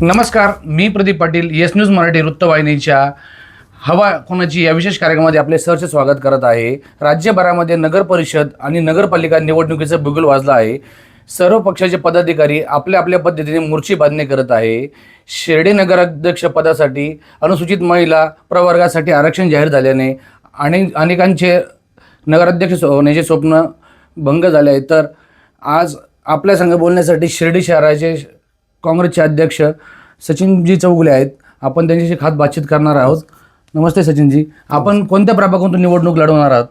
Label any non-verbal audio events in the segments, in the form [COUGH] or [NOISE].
नमस्कार मी Pradeep Patil yes news Marathi वृत्तवाहिनीच्या हवा कोणाची या विशेष कार्यक्रमामध्ये आपले सहर्ष स्वागत करत आहे. राज्यभरामध्ये नगर परिषद आणि नगरपालिका निवडणुकीचं बिगुल वाजलं आहे. सर्व पक्षाचे पदाधिकारी आपल्या आपल्या पद्धतीने मोर्ची बांधणी करत आहे. शिर्डी नगराध्यक्ष पदासाठी अनुसूचित महिला प्रवर्गासाठी आरक्षण जाहीर झाल्याने आणि अनेकांचे नगराध्यक्ष होण्याचे स्वप्न भंग झाले आहे तर आज आपल्या संघ बोलण्यासाठी शिर्डी शहराचे काँग्रेसचे अध्यक्ष सचिनजी चौगुले आहेत. आपण त्यांच्याशी खास बातचीत करणार आहोत. नमस्ते सचिनजी. आपण कोणत्या प्रभागातून निवडणूक लढवणार आहात?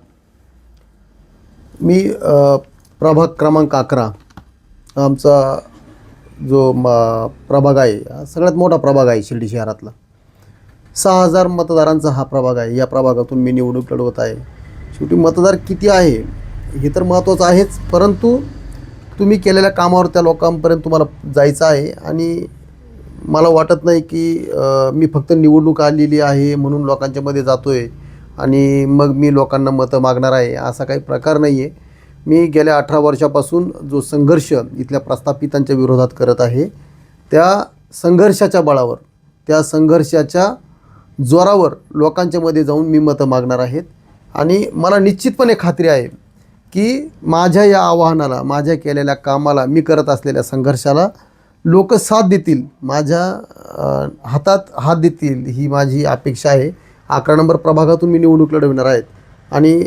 मी अ, प्रभाग क्रमांक अकरा. आमचा जो म प्रभाग आहे हा सगळ्यात मोठा प्रभाग आहे शिर्डी शहरातला. सहा हजार मतदारांचा हा प्रभाग आहे. या प्रभागातून मी निवडणूक लढवत आहे. शेवटी मतदार किती आहे हे तर महत्त्वाचं आहेच. परंतु तुम्ही केलेल्या कामावर त्या लोकांपर्यंत तुम्हाला जायचं आहे. आणि मला वाटत नाही की मी फक्त निवडणूक आलेली आहे म्हणून लोकांच्यामध्ये जातो आहे आणि मग मी लोकांना मतं मागणार आहे असा काही प्रकार नाही आहे मी गेल्या अठरा वर्षापासून जो संघर्ष इथल्या प्रस्थापितांच्या विरोधात करत आहे त्या संघर्षाच्या बळावर त्या संघर्षाच्या जोरावर लोकांच्यामध्ये जाऊन मी मतं मागणार आहेत. आणि मला निश्चितपणे खात्री आहे की माझ्या या आव्हानाला माझ्या केलेल्या कामाला मी करत असलेल्या संघर्षाला लोक साथ देतील. माझ्या हातात हात देतील ही माझी अपेक्षा आहे. अकरा नंबर प्रभागातून मी निवडणूक लढविणार आहेत आणि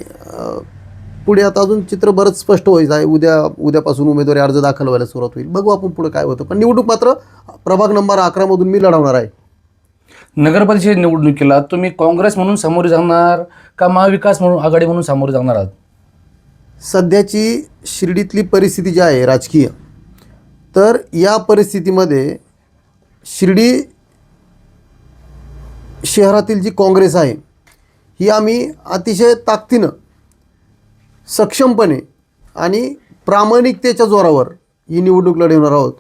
पुढे आता अजून चित्र बरंच स्पष्ट व्हायचं आहे उद्या उद्यापासून उमेदवारी अर्ज दाखल व्हायला सुरुवात होईल. बघू आपण पुढे काय होतं. पण निवडणूक मात्र प्रभाग नंबर अकरामधून मी लढवणार आहे. नगरपरिषद निवडणुकीला तुम्ही काँग्रेस म्हणून सामोरे जाणार का महाविकास म्हणून आघाडी म्हणून सामोरे जाणार आहात? सध्याची शिर्डीतली परिस्थिती जी आहे राजकीय तर या परिस्थितीमध्ये शिर्डी शहरातील जी काँग्रेस आहे ही आम्ही अतिशय ताकदीनं सक्षमपणे आणि प्रामाणिकतेच्या जोरावर ही निवडणूक लढवणार आहोत.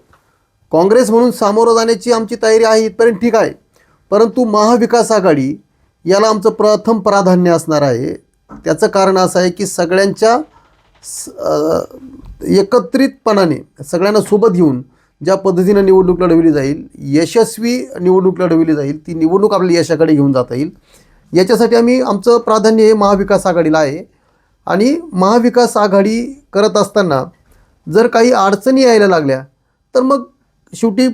काँग्रेस म्हणून सामोरं जाण्याची आमची तयारी आहे इथपर्यंत ठीक आहे. परंतु महाविकास आघाडी याला आमचं प्रथम प्राधान्य असणार आहे. त्याचं कारण असं आहे की सगळ्यांच्या एकत्रितपणाने सगळ्यांना सोबत घेऊन ज्या पद्धतीनं निवडणूक लढवली जाईल यशस्वी निवडणूक लढवली जाईल ती निवडणूक आपल्या यशाकडे घेऊन जाता येईल. याच्यासाठी आम्ही आमचं प्राधान्य हे महाविकास आघाडीला आहे. आणि महाविकास आघाडी करत असताना जर काही अडचणी यायला लागल्या तर मग शेवटी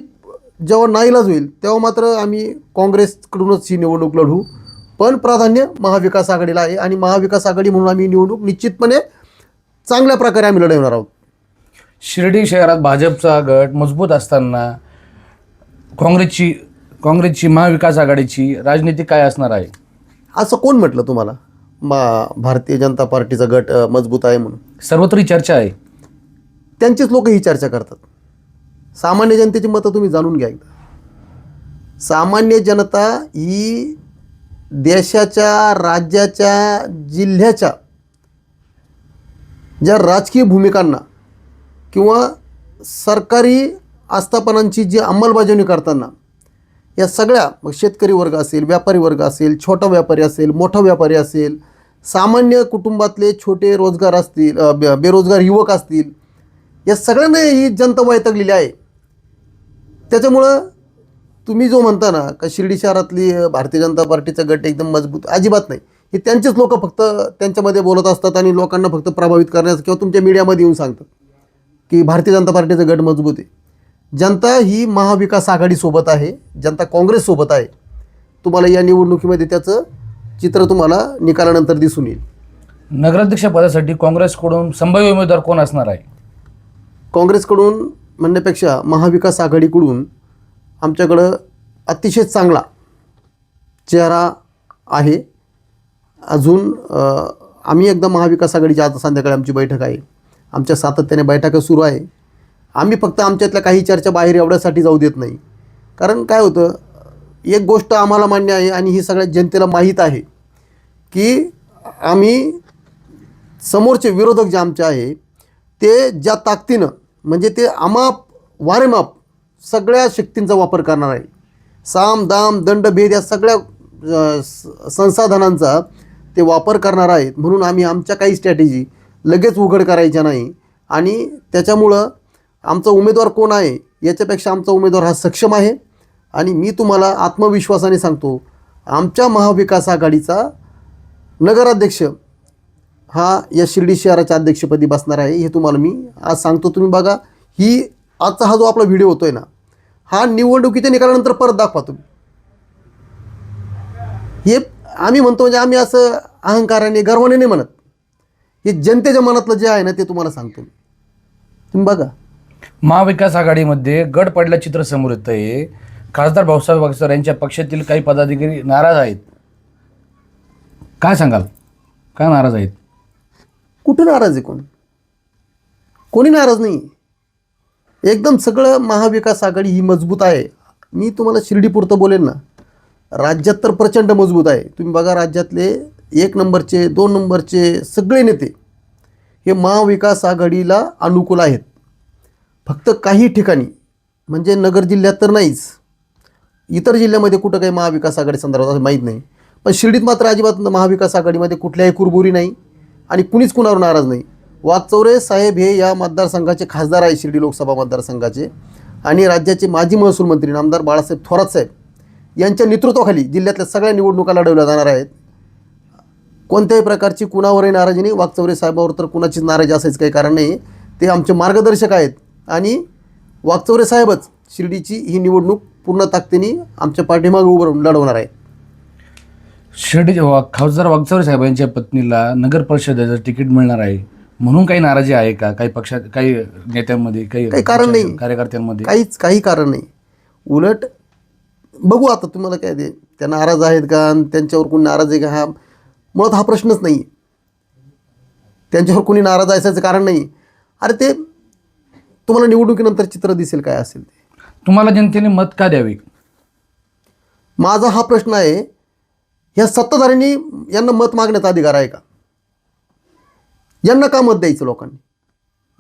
जेव्हा नाईलाज होईल तेव्हा मात्र आम्ही काँग्रेसकडूनच ही निवडणूक लढवू पण प्राधान्य महाविकास आघाडीला आहे आणि महाविकास आघाडी म्हणून आम्ही निवडणूक निश्चितपणे चांगल्या प्रकारे आम्ही लढवणार आहोत. शिर्डी शहरात भाजपचा गट मजबूत असताना काँग्रेसची काँग्रेसची महाविकास आघाडीची राजनीती काय असणार आहे? असं कोण म्हटलं तुम्हाला? मा भारतीय जनता पार्टीचा गट अ, मजबूत आहे म्हणून. सर्वत्र ही चर्चा आहे. त्यांचीच लोक ही चर्चा करतात. सामान्य जनतेची मतं तुम्ही जाणून घ्या एकदा. सामान्य जनता ही देशाच्या राज्याच्या जिल्ह्याच्या ज्या राजकीय भूमिकांना किंवा सरकारी आस्थापनांची जी अंमलबजावणी करताना या सगळ्या मग शेतकरी वर्ग असेल व्यापारी वर्ग असेल छोटा व्यापारी असेल मोठा व्यापारी असेल सामान्य कुटुंबातले छोटे रोजगार असतील बे- बेरोजगार युवक असतील या सगळ्यांना ही जनता वैतागलेली आहे. त्याच्यामुळं तुम्ही जो म्हणता ना का शिर्डी शहरातली भारतीय जनता पार्टीचा गट एकदम मजबूत अजिबात नाही. हे त्यांचेच लोक फक्त त्यांच्यामध्ये बोलत असतात आणि लोकांना फक्त प्रभावित करण्याचं किंवा तुमच्या मीडियामध्ये येऊन सांगतात की भारतीय जनता पार्टीचा गट मजबूत आहे. जनता ही महाविकास आघाडीसोबत आहे जनता काँग्रेससोबत आहे. तुम्हाला या निवडणुकीमध्ये त्याचं चित्र तुम्हाला निकालानंतर दिसून येईल. नगराध्यक्ष पदासाठी काँग्रेसकडून संभाव्य उमेदवार कोण असणार आहे? काँग्रेसकडून म्हणण्यापेक्षा महाविकास आघाडीकडून आमच्याकडं अतिशय चांगला चेहरा आहे. अजून आम्ही एकदा महाविकास आघाडीची आता संध्याकाळी आमची बैठक आहे. आमच्या सातत्याने बैठका सुरू आहे. आम्ही फक्त आमच्यातल्या काही चर्चा बाहेर एवढ्यासाठी जाऊ देत नाही. कारण काय होतं एक गोष्ट आम्हाला मान्य आहे आणि ही सगळ्या जनतेला माहीत आहे की आम्ही समोरचे विरोधक जे आमचे आहे ते ज्या ताकदीनं म्हणजे ते अमाप वारेमाप सगळ्या शक्तींचा वापर करणार आहे. साम दाम दंड भेद या सगळ्या स- संसाधनांचा ते वापर करणार आहेत. म्हणून आम्ही आमच्या काही स्ट्रॅटेजी लगेच उघड करायच्या नाही. आणि त्याच्यामुळं आमचा उमेदवार कोण आहे याच्यापेक्षा आमचा उमेदवार हा सक्षम आहे. आणि मी तुम्हाला आत्मविश्वासाने सांगतो आमच्या महाविकास आघाडीचा नगराध्यक्ष हा या शिर्डी शहराच्या अध्यक्षपदी बसणार आहे. हे तुम्हाला मी आज सांगतो. तुम्ही बघा ही आजचा हा जो आपला व्हिडिओ होतो आहे ना हा निवडणुकीच्या निकालानंतर परत दाखवा तुम्ही. हे आम्ही म्हणतो म्हणजे आम्ही असं अहंकाराने गर्वाने नाही म्हणत. हे जनतेच्या मनातलं जे आहे ना ते तुम्हाला सांगतो मी. तुम्ही बघा. महाविकास आघाडीमध्ये गड पडल्या चित्र समोर येत आहे खासदार भाऊसाहेब वागसर यांच्या पक्षातील काही पदाधिकारी नाराज आहेत. काय सांगाल? काय नाराज आहेत? कुठं नाराज आहे कोण? कोणी नाराज नाही. एकदम सगळं महाविकास आघाडी ही मजबूत आहे. मी तुम्हाला शिर्डीपुरतं बोलेन ना. राज्यात तर प्रचंड मजबूत आहे. तुम्ही बघा राज्यातले एक नंबरचे दोन नंबरचे सगळे नेते हे महाविकास आघाडीला अनुकूल आहेत. फक्त काही ठिकाणी म्हणजे नगर जिल्ह्यात तर नाहीच. इतर जिल्ह्यामध्ये कुठं काही महाविकास आघाडी संदर्भात असं माहीत नाही. पण शिर्डीत मात्र अजिबात महाविकास आघाडीमध्ये कुठल्याही कुरबुरी नाही आणि कुणीच कुणावर नाराज नाही. वागचौरे साहेब हे या मतदारसंघाचे खासदार आहे शिर्डी लोकसभा मतदारसंघाचे. आणि राज्याचे माजी महसूल मंत्री नामदार बाळासाहेब थोरात साहेब. यांच्या नेतृत्वाखाली जिल्ह्यातल्या सगळ्या निवडणुका लढवल्या जाणार आहेत. कोणत्याही प्रकारची कुणावरही नाराजी नाही. वागचौरे साहेबावर तर कुणाचीच नाराजी असायचं काही कारण नाही. ते आमचे मार्गदर्शक आहेत. आणि वागचौरे साहेबच शिर्डीची ही निवडणूक पूर्ण ताकदीने आमच्या पाठीमागे उभं लढवणार आहे शिर्डी वा- खासदार वागचौरे साहेब यांच्या पत्नीला नगर परिषदेचं तिकीट मिळणार आहे. म्हणून काही नाराजी आहे का? काही पक्षात काही नेत्यांमध्ये काही काही कारण नाही. कार्यकर्त्यांमध्ये? काहीच काही कारण नाही. उलट बघू आता तुम्हाला काय ते. त्या नाराज आहेत का आणि त्यांच्यावर कोणी नाराज आहे का हा? मुळात हा प्रश्नच नाही त्यांच्यावर कोणी नाराज असायचं कारण नाही अरे ते तुम्हाला निवडणुकीनंतर चित्र दिसेल काय असेल ते. तुम्हाला जनतेने मत का द्यावे? माझा हा प्रश्न आहे ह्या सत्ताधाऱ्यांनी यांना मत मागण्याचा अधिकार आहे का? यांना का मत द्यायचं लोकांनी?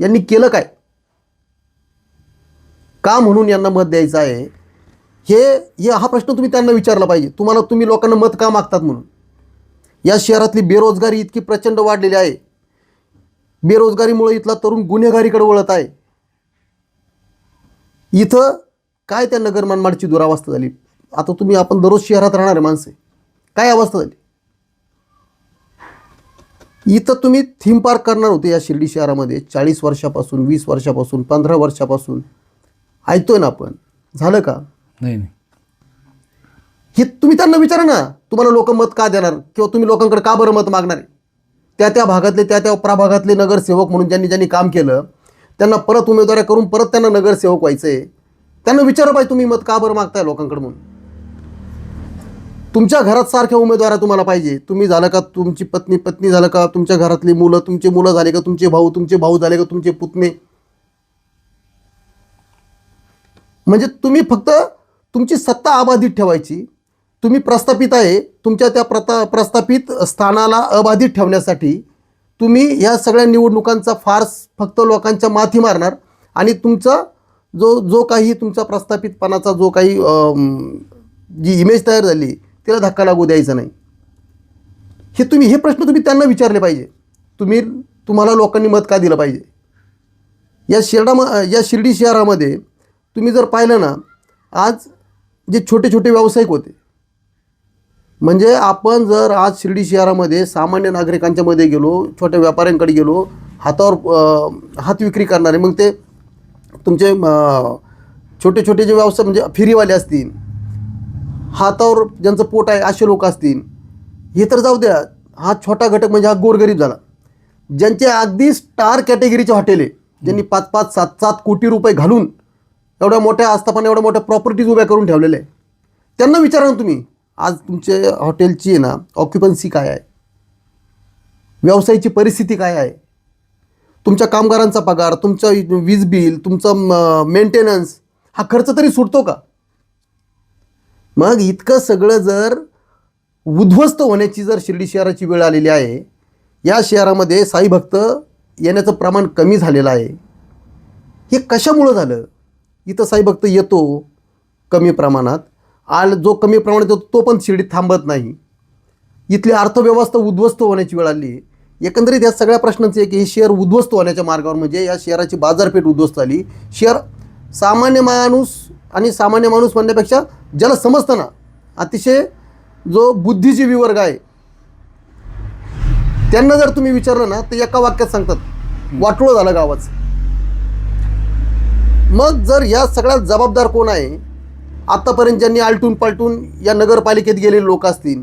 यांनी केलं काय? का म्हणून यांना मत द्यायचं आहे? हे हा प्रश्न तुम्ही त्यांना विचारला पाहिजे. तुम्हाला तुम्ही लोकांना मत का मागतात म्हणून? या शहरातली बेरोजगारी इतकी प्रचंड वाढलेली आहे. बेरोजगारीमुळे इथला तरुण गुन्हेगारीकडे वळत आहे. इथं काय त्या नगर मनमाडची दुरावस्था झाली? आता तुम्ही आपण दररोज शहरात राहणारे माणसे काय अवस्था झाली? इथं तुम्ही थीम पार्क करणार होते या शिर्डी शहरामध्ये. चाळीस वर्षापासून वीस वर्षापासून पंधरा वर्षापासून. ऐकतोय ना आपण? झालं का? नाही नाही. हे तुम्ही त्यांना विचारा ना तुम्हाला लोक मत का देणार? किंवा तुम्ही लोकांकडे का बरं मत मागणार त्या त्या भागातले त्या त्या प्रभागातले नगरसेवक म्हणून ज्यांनी ज्यांनी काम केलं त्यांना परत उमेदवाऱ्या करून परत त्यांना नगरसेवक व्हायचं आहे त्यांना विचारा पाहिजे तुम्ही मत का बरं मागताय लोकांकडे म्हणून? तुमच्या घरात सारख्या उमेदवार तुम्हाला पाहिजे. तुम्ही झालं का तुमची पत्नी पत्नी झालं का तुमच्या घरातली मुलं तुमचे मुलं झाले का तुमचे भाऊ तुमचे भाऊ झाले का तुमचे पुतणे? म्हणजे तुम्ही फक्त तुमची सत्ता अबाधित ठेवायची. तुम्ही प्रस्थापित आहे तुमच्या त्या प्रता प्रस्थापित स्थानाला अबाधित ठेवण्यासाठी तुम्ही ह्या सगळ्या निवडणुकांचा फार्स फक्त लोकांच्या माथी मारणार आणि तुमचा जो जो काही तुमचा प्रस्थापितपणाचा जो काही जी इमेज तयार झाली तिला धक्का लागू द्यायचा नाही. हे तुम्ही हे प्रश्न तुम्ही त्यांना विचारले पाहिजे. तुम्ही तुम्हाला लोकांनी मत का दिलं पाहिजे? या शिर्डा या शिर्डी शहरामध्ये तुम्ही जर पाहिलं ना आज जे छोटे छोटे व्यावसायिक होते. म्हणजे आपण जर आज शिर्डी शहरामध्ये सामान्य नागरिकांच्या मध्ये गेलो छोट्या व्यापाऱ्यांकडे गेलो हातावर हात विक्री करणारे मग ते तुमचे छोटे छोटे जे व्यवसाय म्हणजे फेरीवाले असतील हातावर ज्यांचं पोट आहे असे लोक असतील हे तर जाऊ द्या हा छोटा घटक म्हणजे हा गोरगरीब झाला. ज्यांचे अगदी स्टार कॅटेगरीचे हॉटेल आहे ज्यांनी पाच पाच सात सात कोटी रुपये घालून एवढ्या मोठ्या आस्थापना एवढ्या मोठ्या प्रॉपर्टीज उभ्या करून ठेवलेल्या आहे त्यांना विचारा ना तुम्ही. आज तुमचे हॉटेलची आहे ना ऑक्युपन्सी काय आहे? व्यवसायाची परिस्थिती काय आहे? तुमच्या कामगारांचा पगार तुमचं वीज बिल तुमचं मेंटेनन्स हा खर्च तरी सुटतो का? मग इतकं सगळं जर उद्ध्वस्त होण्याची जर शिर्डी शहराची वेळ आलेली आहे या शहरामध्ये साईभक्त येण्याचं प्रमाण कमी झालेलं आहे. हे कशामुळं झालं? इथं साई भक्त येतो कमी प्रमाणात. आल जो कमी प्रमाणात येतो तो पण शिर्डीत थांबत नाही. इथली अर्थव्यवस्था उद्ध्वस्त होण्याची वेळ आली. एकंदरीत या सगळ्या प्रश्नांचं एक की हे शेअर उद्ध्वस्त होण्याच्या मार्गावर म्हणजे या शेअराची बाजारपेठ उद्ध्वस्त झाली. शेअर सामान्य माणूस आणि सामान्य माणूस म्हणण्यापेक्षा ज्याला समजतं ना अतिशय जो बुद्धिजीवी वर्ग आहे त्यांना जर तुम्ही विचारलं ना तर एका वाक्यात सांगतात वाटोळं झालं गावाचं. मग जर या सगळ्यात जबाबदार कोण आहे? आत्तापर्यंत ज्यांनी आलटून पालटून या नगरपालिकेत गेलेले लोक असतील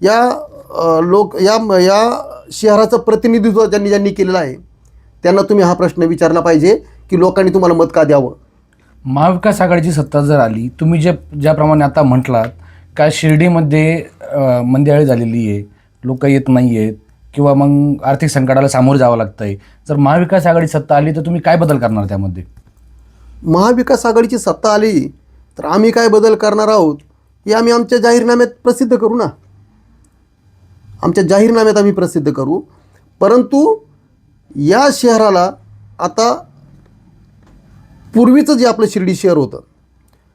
या लोक या या शहराचं प्रतिनिधित्व ज्यांनी ज्यांनी केलेलं आहे त्यांना तुम्ही हा प्रश्न विचारला पाहिजे की लोकांनी तुम्हाला मत का द्यावं? महाविकास आघाडीची सत्ता जर आली तुम्ही जे ज्याप्रमाणे आता म्हटलात का शिर्डीमध्ये मंदिराळी झालेली आहे लोक येत नाही आहेत किंवा मग आर्थिक संकटाला सामोरं जावं लागतं आहे जर महाविकास आघाडी सत्ता आली तर तुम्ही काय बदल करणार त्यामध्ये? महाविकास आघाडीची सत्ता आली तर आम्ही काय बदल करणार आहोत हे आम्ही आमच्या जाहीरनाम्यात प्रसिद्ध करू ना? आमच्या जाहीरनाम्यात आम्ही प्रसिद्ध करू. परंतु या शहराला आता पूर्वीचं जे आपलं शिर्डी शहर होतं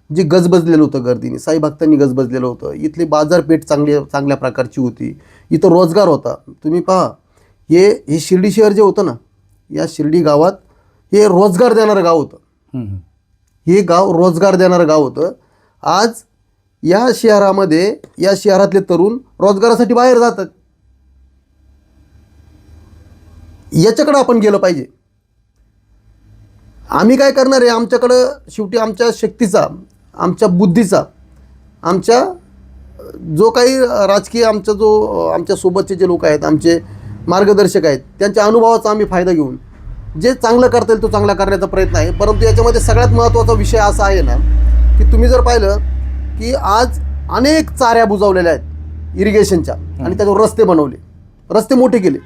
जे गजबजलेलं होतं गर्दीने साई भक्तांनी गजबजलेलं होतं इथली बाजारपेठ चांगली चांगल्या प्रकारची होती इथं रोजगार होता. तुम्ही पहा हे हे शिर्डी शहर जे होतं ना या शिर्डी गावात हे रोजगार देणारं गाव होतं. हे गाव रोजगार देणारं गाव होतं. आज या शहरामध्ये या शहरातले तरुण रोजगारासाठी बाहेर जातात. याच्याकडं आपण गेलं पाहिजे. आम्ही काय करणार आहे? आमच्याकडं शेवटी आमच्या शक्तीचा आमच्या बुद्धीचा आमच्या जो काही राजकीय आमचा जो आमच्या सोबतचे जे लोक आहेत आमचे मार्गदर्शक आहेत त्यांच्या अनुभवाचा आम्ही फायदा घेऊन जे चांगलं करता येईल तो चांगला करण्याचा प्रयत्न आहे. परंतु याच्यामध्ये सगळ्यात महत्त्वाचा विषय असा आहे ना की तुम्ही जर पाहिलं की आज अनेक चाऱ्या बुजवलेल्या आहेत इरिगेशनच्या आणि त्याच्यावर रस्ते बनवले. रस्ते मोठे केले.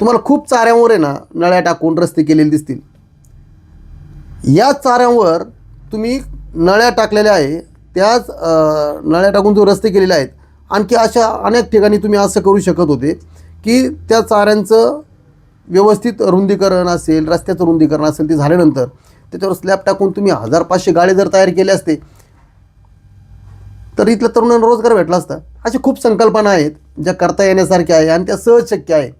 तुम्हाला खूप चाऱ्यांवर आहे ना नळ्या टाकून रस्ते केलेले दिसतील. या चाऱ्यांवर तुम्ही नळ्या टाकलेल्या आहे त्याच नळ्या टाकून जो रस्ते केलेले आहेत आणखी अशा अनेक ठिकाणी तुम्ही असं करू शकत होते की त्या चाऱ्यांचं व्यवस्थित रुंदीकरण असेल रस्त्याचं रुंदीकरण असेल ते झाल्यानंतर त्याच्यावर स्लॅब टाकून तुम्ही हजार पाचशे गाळे जर तयार केले असते तर इथल्या तरुणांना रोजगार भेटला असता. अशा खूप संकल्पना आहेत ज्या करता येण्यासारख्या आहे आणि त्या सहज शक्य आहे.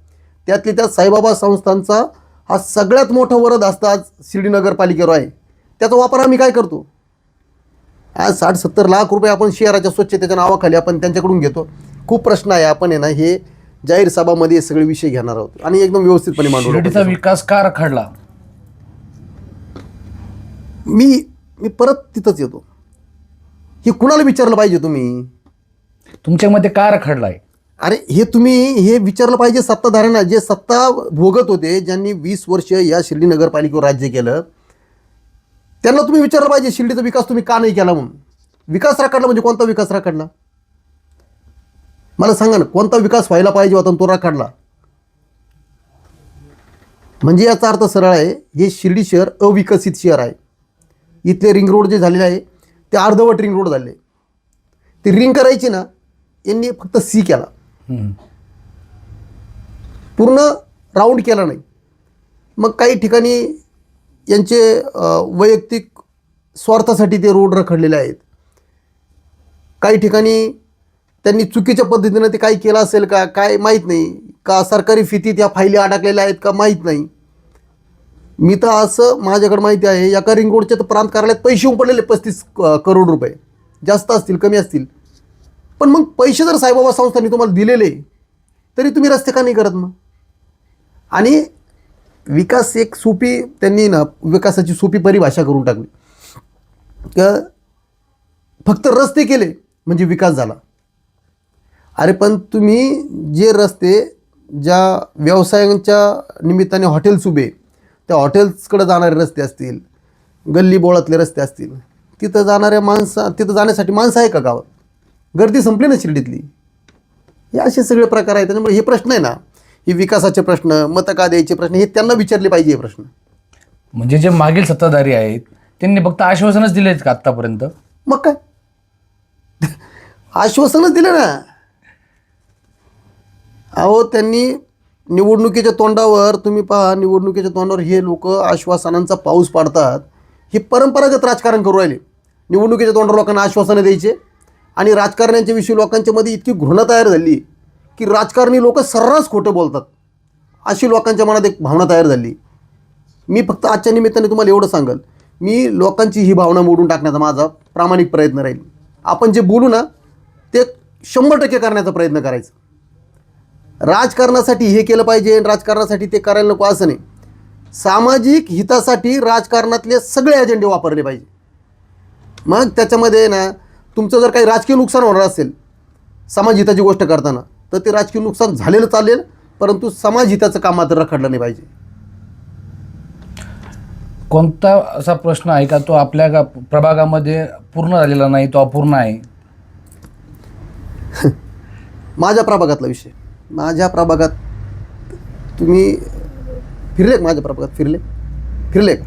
त्यातली त्यात साईबाबा संस्थांचा हा सगळ्यात मोठा वरद असता आज शिर्डी नगरपालिकेवर आहे. त्याचा वापर आम्ही काय करतो? आज साठ सत्तर लाख रुपये आपण शहराच्या स्वच्छतेच्या नावाखाली आपण त्यांच्याकडून घेतो. खूप प्रश्न आहे आपण आहे ना हे जाहीर सभामध्ये हे सगळे विषय घेणार आहोत आणि एकदम व्यवस्थितपणे मांडू शिर्डीचा विकास का रखडला मी मी परत तिथंच येतो. हे कुणाला विचारलं पाहिजे तुम्ही? तुमच्या मते का रखडलाय अरे हे तुम्ही हे विचारलं पाहिजे सत्ताधाऱ्यांना. जे सत्ता भोगत होते ज्यांनी वीस वर्ष या शिर्डी नगरपालिकेवर राज्य केलं त्यांना तुम्ही विचारलं पाहिजे शिर्डीचा विकास तुम्ही का नाही केला म्हणून? विकास राखडला म्हणजे कोणता विकास राखडला? मला सांगा ना कोणता विकास व्हायला पाहिजे होता तो राखडला? म्हणजे याचा अर्थ सरळ आहे हे शिर्डी शहर अविकसित शहर आहे. इथले रिंग रोड जे झालेले आहे ते अर्धवट रिंग रोड झाले. ते रिंग करायची ना यांनी फक्त सी केला. पूर्ण राऊंड केला नाही. मग काही ठिकाणी यांचे वैयक्तिक स्वार्थासाठी ते रोड रखडलेले आहेत. काही ठिकाणी त्यांनी चुकीच्या पद्धतीनं ते काही केलं असेल का? काय माहीत नाही. का सरकारी फितीत या फायली अडकलेल्या आहेत का माहीत नाही. मी तर असं माझ्याकडे माहिती आहे एका रिंग रोडच्या तर प्रांत कार्यालयात पैसे उपडलेले पस्तीस करोड रुपये. जास्त असतील कमी असतील. पण मग पैसे जर साईबाबा संस्थांनी तुम्हाला दिलेले तरी तुम्ही रस्ते का नाही करत मग? आणि विकास एक सोपी त्यांनी ना विकासाची सोपी परिभाषा करून टाकली. फक्त रस्ते केले म्हणजे विकास झाला. अरे पण तुम्ही जे रस्ते ज्या व्यवसायांच्या निमित्ताने हॉटेल्स उभे त्या हॉटेल्सकडे जाणारे रस्ते असतील गल्ली बोळातले रस्ते असतील तिथं जाणाऱ्या माणसा तिथं जाण्यासाठी माणसं आहे का गावात? गर्दी संपली ना शिर्डीतली? हे असे सगळे प्रकार आहेत त्याच्यामुळे हे प्रश्न आहे ना हे विकासाचे प्रश्न मतं का द्यायचे प्रश्न हे त्यांना विचारले पाहिजे हे प्रश्न. म्हणजे जे मागील सत्ताधारी आहेत त्यांनी फक्त आश्वासनच दिलेत का आतापर्यंत मग काय? आश्वासनच दिलं ना. अहो त्यांनी निवडणुकीच्या तोंडावर तुम्ही पहा निवडणुकीच्या तोंडावर हे लोक आश्वासनांचा पाऊस पाडतात. हे परंपरागत राजकारण करू राहिले. निवडणुकीच्या तोंडावर लोकांना आश्वासनं द्यायचे. आणि राजकारण्यांच्या विषयी लोकांच्या मध्ये इतकी घृणा तयार झाली की राजकारणी लोक सर्रास खोटं बोलतात. अशी लोकांच्या मनात एक भावना तयार झाली. मी फक्त आजच्या निमित्ताने तुम्हाला एवढं सांगेल. मी लोकांची ही भावना मोडून टाकण्याचा माझा प्रामाणिक प्रयत्न राहील. आपण जे बोलू ना ते शंभर टक्के करण्याचा प्रयत्न करायचा. राजकारणासाठी हे केलं पाहिजे आणि राजकारणासाठी ते करायला नको असं नाही. सामाजिक हितासाठी राजकारणातले सगळे एजेंडे वापरले पाहिजे. मग त्याच्यामध्ये ना तुमचं जर काही राजकीय नुकसान होणार असेल समाज हिताची गोष्ट करताना तर ते राजकीय नुकसान झालेलं चालेल परंतु समाज हिताचं काम मात्र रखडलं नाही पाहिजे. कोणता असा प्रश्न आहे का तो आपल्या गा प्रभागामध्ये पूर्ण झालेला नाही तो अपूर्ण आहे? [LAUGHS] माझ्या प्रभागातला विषय. माझ्या प्रभागात तुम्ही फिरले माझ्या प्रभागात फिरले? फिरले का?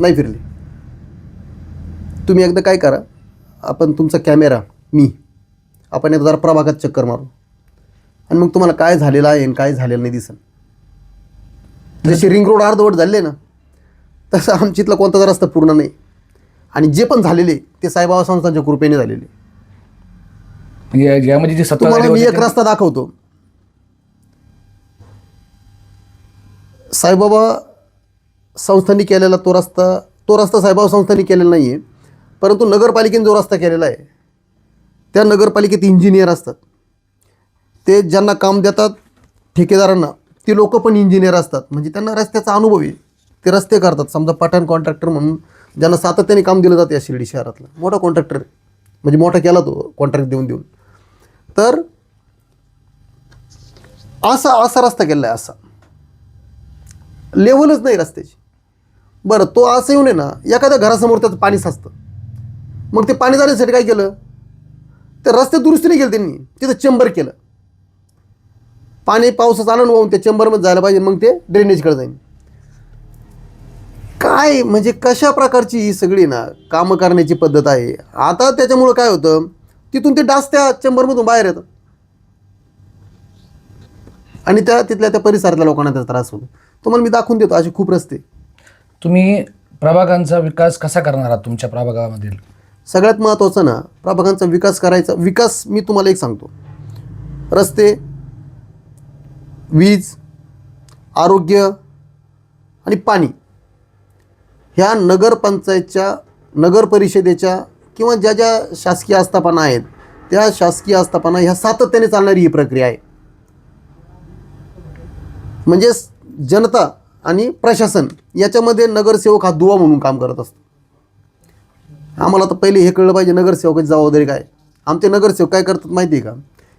नाही फिरले. तुम्ही एकदा काय करा आपण तुमचा कॅमेरा मी आपण एकदा जरा प्रभागात चक्कर मारू. आणि मग तुम्हाला काय झालेलं आहे आणि काय झालेलं नाही दिसन जसे रिंग रोड अर्धवट झाले ना तसं आमच्या इथला कोणताच रस्ता पूर्ण नाही. आणि जे पण झालेले ते साईबाबा संस्थांच्या कृपेने झालेले. म्हणजे जे सत्ता तुम्हाला मी एक रस्ता दाखवतो. साईबाबा संस्थांनी केलेला तो रस्ता तो रस्ता साईबाबा संस्थांनी केलेला नाही आहे परंतु नगरपालिकेने जो रस्ता केलेला आहे त्या नगरपालिकेत इंजिनियर असतात. ते ज्यांना काम देतात ठेकेदारांना ते लोक पण इंजिनियर असतात. म्हणजे त्यांना रस्त्याचा अनुभव आहे. ते रस्ते करतात. समजा पठाण कॉन्ट्रॅक्टर म्हणून ज्यांना सातत्याने काम दिलं जातं या शिर्डी शहरातलं. मोठा कॉन्ट्रॅक्टर म्हणजे मोठा केला तो कॉन्ट्रॅक्ट देऊन देऊन. तर असा असा रस्ता केला आहे असा. लेवलच नाही रस्त्याची. बरं तो असं येऊन आहे ना एखाद्या घरासमोर त्याचं पाणी साचतं. मग ते पाणी जाण्यासाठी काय केलं? ते रस्ते दुरुस्ती नाही केलं त्यांनी. तिथं चेंबर केलं. पाणी पावसाचं आनंद वाहून त्या चेंबरमध्ये जायला पाहिजे मग ते ड्रेनेजकडे जाईल काय म्हणजे कशा प्रकारची ही सगळी ना कामं करण्याची पद्धत आहे? आता त्याच्यामुळं काय होतं तिथून ते डास त्या चेंबरमधून बाहेर येतं. आणि त्या तिथल्या त्या परिसरातल्या लोकांना त्याचा त्रास होतो. तुम्हाला मी दाखवून देतो असे खूप रस्ते. तुम्ही प्रभागांचा विकास कसा करणार आहात तुमच्या प्रभागामधील? सगळ्यात महत्त्वाचं ना प्रभागांचा विकास करायचा विकास मी तुम्हाला एक सांगतो. रस्ते वीज आरोग्य आणि पाणी ह्या नगरपंचायतच्या नगर परिषदेच्या किंवा ज्या ज्या शासकीय आस्थापना आहेत त्या शासकीय आस्थापना ह्या सातत्याने चालणारी ही प्रक्रिया आहे. म्हणजे स- जनता आणि प्रशासन याच्यामध्ये नगरसेवक हा दुवा म्हणून काम करत असतो. आम्हाला तर पहिले हे कळलं पाहिजे नगरसेवकाची जबाबदारी काय? आमचे नगरसेवक काय करतात माहिती आहे का?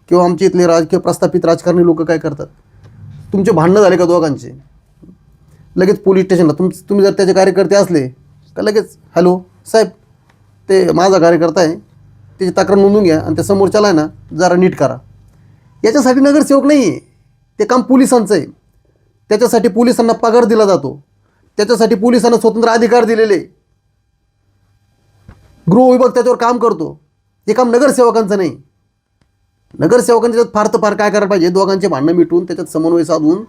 किंवा आमचे इथले राजकीय प्रस्थापित राजकारणी लोक काय करतात? तुमचे भांडणं झाले का दोघांचे? लगेच पोलीस स्टेशनला तुम तुम्ही जर त्याचे कार्यकर्ते असले का लगेच हॅलो साहेब ते माझा कार्यकर्ता आहे त्याची तक्रार नोंदून घ्या आणि त्या समोरच्याला आहे ना जरा नीट करा. याच्यासाठी नगरसेवक नाही आहे ते काम पोलिसांचं आहे. त्याच्यासाठी पोलिसांना पगार दिला जातो. त्याच्यासाठी पोलिसांना स्वतंत्र अधिकार दिलेले. गृह गृहविभाग त्याच्यावर काम करतो. हे काम नगरसेवकांचं नाही. नगरसेवकांनी त्याच्यात फार तर फार काय करायला पाहिजे? दोघांचे भांडणं मिटून त्याच्यात समन्वय साधून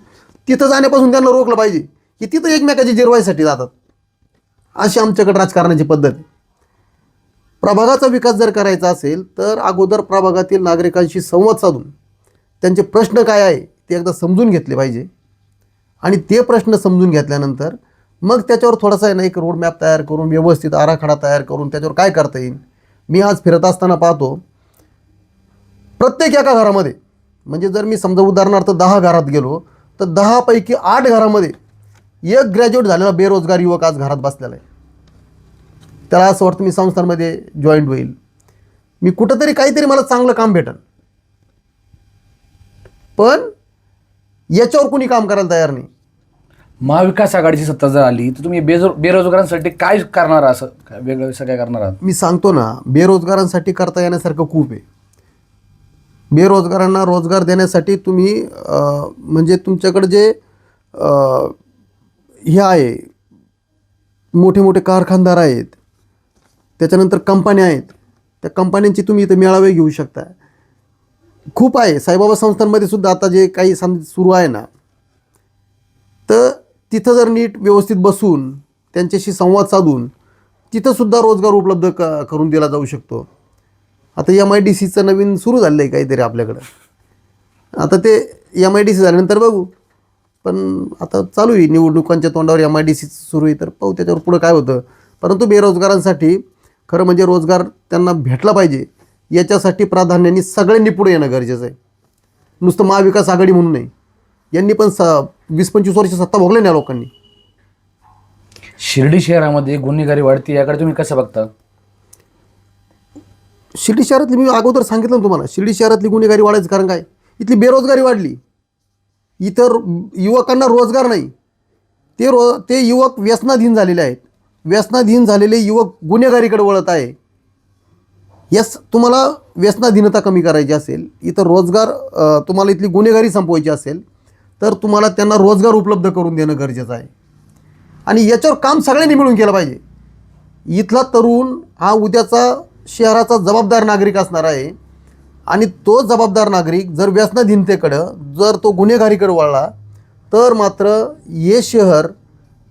तिथं जाण्यापासून त्यांना रोखलं पाहिजे. की तिथं एकमेकाची जिरवायसाठी जातात. अशी आमच्याकडे राजकारणाची पद्धत आहे. प्रभागाचा विकास जर करायचा असेल तर अगोदर प्रभागातील नागरिकांशी संवाद साधून त्यांचे प्रश्न काय आहे ते एकदा समजून घेतले पाहिजे. आणि ते प्रश्न समजून घेतल्यानंतर मग त्याच्यावर थोडासा आहे ना एक रोडमॅप तयार करून व्यवस्थित आराखडा तयार करून त्याच्यावर काय करता येईल? मी आज फिरत असताना पाहतो प्रत्येक एका घरामध्ये म्हणजे जर मी समजा उदाहरणार्थ दहा घरात गेलो तर दहापैकी आठ घरामध्ये एक ग्रॅज्युएट झालेला बेरोजगार युवक आज घरात बसलेला आहे. त्याला असं वाटतं मी संस्थांमध्ये जॉईंट होईल. मी कुठंतरी काहीतरी मला चांगलं काम भेटल. पण याच्यावर कुणी काम करायला तयार नाही. महाविकास आघाडीची सत्ता जर आली तर तुम्ही बेजो बेरोजगारांसाठी काय करणार असं? काय वेगळं असं काय करणार आहात? मी सांगतो ना बेरोजगारांसाठी करता येण्यासारखं खूप आहे. बेरोजगारांना रोजगार देण्यासाठी तुम्ही म्हणजे तुमच्याकडे जे हे आहे मोठे मोठे कारखानदार आहेत त्याच्यानंतर कंपन्या आहेत त्या कंपन्यांची तुम्ही इथं मेळावे घेऊ शकता. खूप आहे साईबाबा संस्थांमध्ये सुद्धा आता जे काही सम सुरू आहे ना तर तिथं जर नीट व्यवस्थित बसून त्यांच्याशी संवाद साधून तिथंसुद्धा रोजगार उपलब्ध क करून दिला जाऊ शकतो. आता एम आय डी सीचं नवीन सुरू झालं आहे काहीतरी आपल्याकडं. आता ते एम आय डी सी झाल्यानंतर बघू. पण आता चालू आहे निवडणुकांच्या तोंडावर एम आय डी सी सुरू आहे तर पाहू त्याच्यावर पुढं काय होतं. परंतु बेरोजगारांसाठी खरं म्हणजे रोजगार त्यांना भेटला पाहिजे. याच्यासाठी प्राधान्याने सगळ्यांनी पुढे येणं गरजेचं आहे. नुसतं महाविकास आघाडी म्हणून नाही. यांनी पण स वीस पंचवीस वर्ष सत्ता भोगले ना लोकांनी. शिर्डी शहरामध्ये गुन्हेगारी वाढते याकडे तुम्ही कसं बघता? शिर्डी शहरातली मी अगोदर सांगितलं ना तुम्हाला शिर्डी शहरातली गुन्हेगारी वाढायचं कारण काय? इथली बेरोजगारी वाढली. इतर युवकांना रोजगार नाही. ते रो ते युवक व्यसनाधीन झालेले आहेत. व्यसनाधीन झालेले युवक गुन्हेगारीकडे वळत आहे. यस तुम्हाला व्यसनाधीनता कमी करायची असेल इथं रोजगार तुम्हाला इथली गुन्हेगारी संपवायची असेल तर तुम्हाला त्यांना रोजगार उपलब्ध करून देणं गरजेचं आहे. आणि याच्यावर काम सगळ्यांनी मिळून केलं पाहिजे. इथला तरुण हा उद्याचा शहराचा जबाबदार नागरिक असणार आहे. आणि तो जबाबदार नागरिक जर व्यसनाधीनतेकडं जर तो गुन्हेगारीकडे वळला तर मात्र हे शहर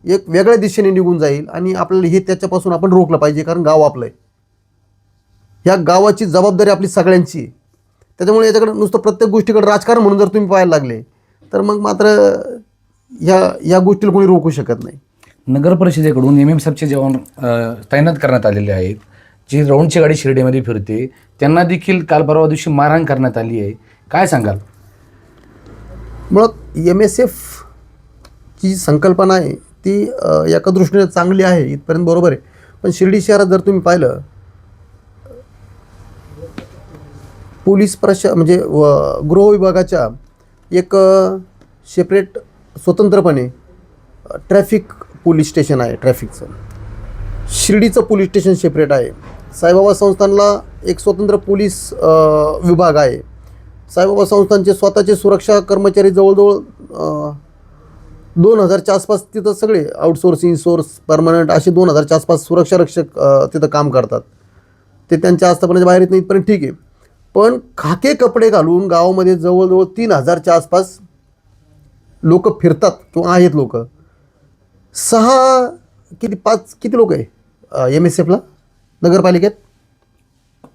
एक वेगळ्या दिशेने निघून जाईल आणि आपल्याला हे त्याच्यापासून आपण रोखलं पाहिजे कारण गाव आपलं आहे. ह्या गावाची जबाबदारी आपली सगळ्यांची आहे. त्याच्यामुळे याच्याकडे नुसतं प्रत्येक गोष्टीकडे राजकारण म्हणून जर तुम्ही पाहायला लागले तर मग मात्र ह्या या गोष्टीला कोणी रोखू शकत नाही. नगर परिषदेकडून एम एम साहेबचे जवान तैनात करण्यात आलेले आहेत. जी राऊंडची गाडी शिर्डीमध्ये फिरते त्यांना देखील काल परवा दिवशी मारहाण करण्यात आली आहे. काय सांगाल? मुळात एम एस एफ जी संकल्पना आहे ती एका दृष्टीने चांगली आहे इथपर्यंत बरोबर आहे. पण शिर्डी शहरात जर तुम्ही पाहिलं पोलीस प्रशा म्हणजे व गृह विभागाच्या एक सेपरेट स्वतंत्रपणे ट्रॅफिक पोलीस स्टेशन आहे ट्रॅफिकचं शिर्डीचं पोलीस स्टेशन सेपरेट आहे. साईबाबा संस्थानला एक स्वतंत्र पोलीस विभाग आहे. साईबाबा संस्थानचे स्वतःचे सुरक्षा कर्मचारी जवळजवळ दोन हजारच्या आसपास तिथं सगळे आउटसोर्स सोर्स परमनंट असे दोन हजारच्या आसपास सुरक्षा रक्षक तिथं काम करतात. ते त्यांच्या आस्थापनाच्या बाहेर येत नाही इथपर्यंत ठीक आहे. पण खाके कपडे घालून गावामध्ये जवळजवळ तीन हजारच्या आसपास लोक फिरतात. किंवा आहेत लोक. सहा किती पाच किती लोक आहे एम एस एफला नगरपालिकेत?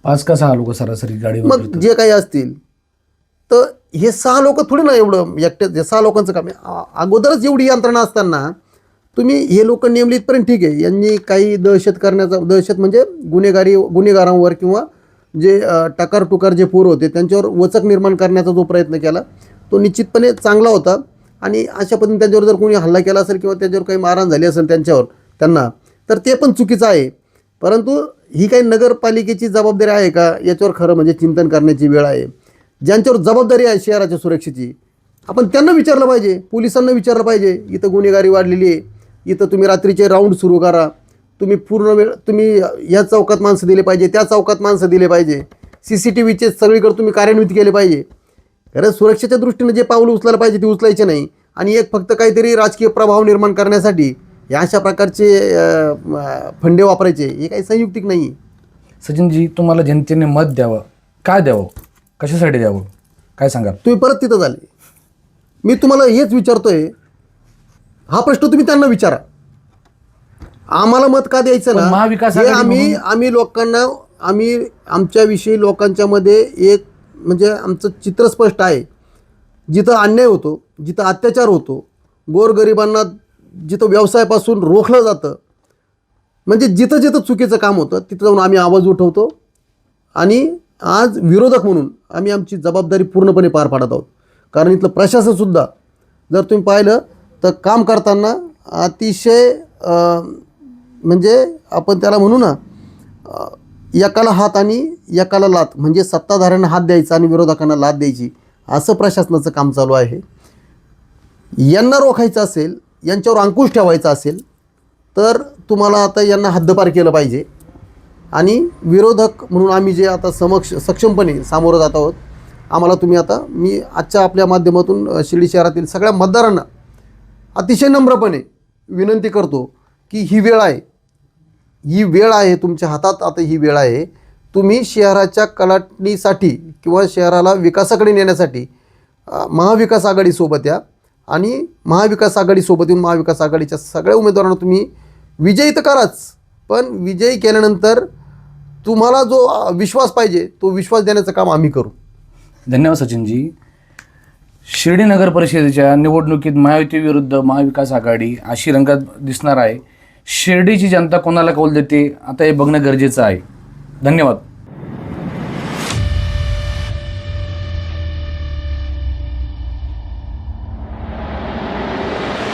पाच का सहा लोक सरासरी गाडीवर मग जे काही असतील तर हे सहा लोक थोडी ना एवढं एकट्या हे सहा लोकांचं काम आहे. अगोदरच एवढी यंत्रणा असताना तुम्ही हे लोक नेमलीत पर्यंत ठीक आहे. यांनी काही दहशत करण्याचा दहशत म्हणजे गुन्हेगारी गुन्हेगारांवर किंवा जे टकार टुकार जे पोर होते त्यांच्यावर वचक निर्माण करण्याचा जो प्रयत्न केला तो निश्चितपणे चांगला होता. आणि अशा पद्धतीने त्यांच्यावर जर कोणी हल्ला केला असेल किंवा त्यांच्यावर काही मारहाण झाली असेल त्यांच्यावर त्यांना तर ते पण चुकीचं आहे. परंतु ही काही नगरपालिकेची जबाबदारी आहे का? याच्यावर खरं म्हणजे चिंतन करण्याची वेळ आहे. ज्यांच्यावर जबाबदारी आहे शहराच्या सुरक्षेची आपण त्यांना विचारलं पाहिजे पोलिसांना विचारलं पाहिजे इथं गुन्हेगारी वाढलेली आहे इथं तुम्ही रात्रीचे राऊंड सुरू करा तुम्ही पूर्ण वेळ तुम्ही या चौकात माणसं दिले पाहिजे त्या चौकात माणसं दिले पाहिजे. सी सी टी व्हीचे सगळीकडे तुम्ही कार्यान्वित केले पाहिजे. खरं सुरक्षेच्या दृष्टीने जे पावलं उचलायला पाहिजे ते उचलायचे नाही. आणि एक फक्त काहीतरी राजकीय प्रभाव निर्माण करण्यासाठी या अशा प्रकारचे फंडे वापरायचे हे काही संयुक्तिक नाही आहे सचिनजी तुम्हाला जनतेने मत द्यावं. काय द्यावं? कशासाठी द्यावं? काय सांगाल? तुम्ही परत तिथं झाले. मी तुम्हाला हेच विचारतोय. हा प्रश्न तुम्ही त्यांना विचारा. आम्हाला मत का द्यायचं ना? महाविकास हे आम्ही आम्ही लोकांना आम्ही आमच्याविषयी लोकांच्या मध्ये एक म्हणजे आमचं चित्र स्पष्ट आहे. जिथं अन्याय होतो जिथं अत्याचार होतो गोरगरिबांना जिथं व्यवसायापासून रोखलं जातं म्हणजे जिथं जिथं चुकीचं काम होतं तिथं जाऊन आम्ही आवाज उठवतो आणि आज विरोधक म्हणून आम्ही आमची जबाबदारी पूर्णपणे पार पाडत आहोत. कारण इथलं प्रशासनसुद्धा जर तुम्ही पाहिलं तर काम करताना अतिशय म्हणजे आपण त्याला म्हणू ना एकाला हात आणि एकाला लात म्हणजे सत्ताधाऱ्यांना हात द्यायचा आणि विरोधकांना लात द्यायची असं प्रशासनाचं काम चालू आहे. यांना रोखायचं असेल यांच्यावर अंकुश ठेवायचा असेल तर तुम्हाला आता यांना हद्दपार केलं पाहिजे. आणि विरोधक म्हणून आम्ही जे आता समक्ष सक्षमपणे सामोरं जात आहोत आम्हाला तुम्ही आता मी आजच्या आपल्या माध्यमातून शिर्डी शहरातील सगळ्या मतदारांना अतिशय नम्रपणे विनंती करतो की ही वेळ आहे. ही वेळ आहे तुमच्या हातात आता ही वेळ आहे. तुम्ही शहराच्या कलाटणीसाठी किंवा शहराला विकासाकडे नेण्यासाठी महाविकास आघाडीसोबत या आणि महाविकास आघाडीसोबत येऊन महाविकास आघाडीच्या सगळ्या उमेदवारांना तुम्ही विजयी तर कराच पण विजयी केल्यानंतर तुम्हाला जो विश्वास पाहिजे तो विश्वास देण्याचं काम आम्ही करू. धन्यवाद सचिनजी. शिर्डी नगर परिषदेच्या निवडणुकीत महायुती विरुद्ध महाविकास आघाडी अशी रंगत दिसणार आहे. शिर्डीची जनता कोणाला कौल देते? आता हे बघणं गरजेचं आहे. धन्यवाद.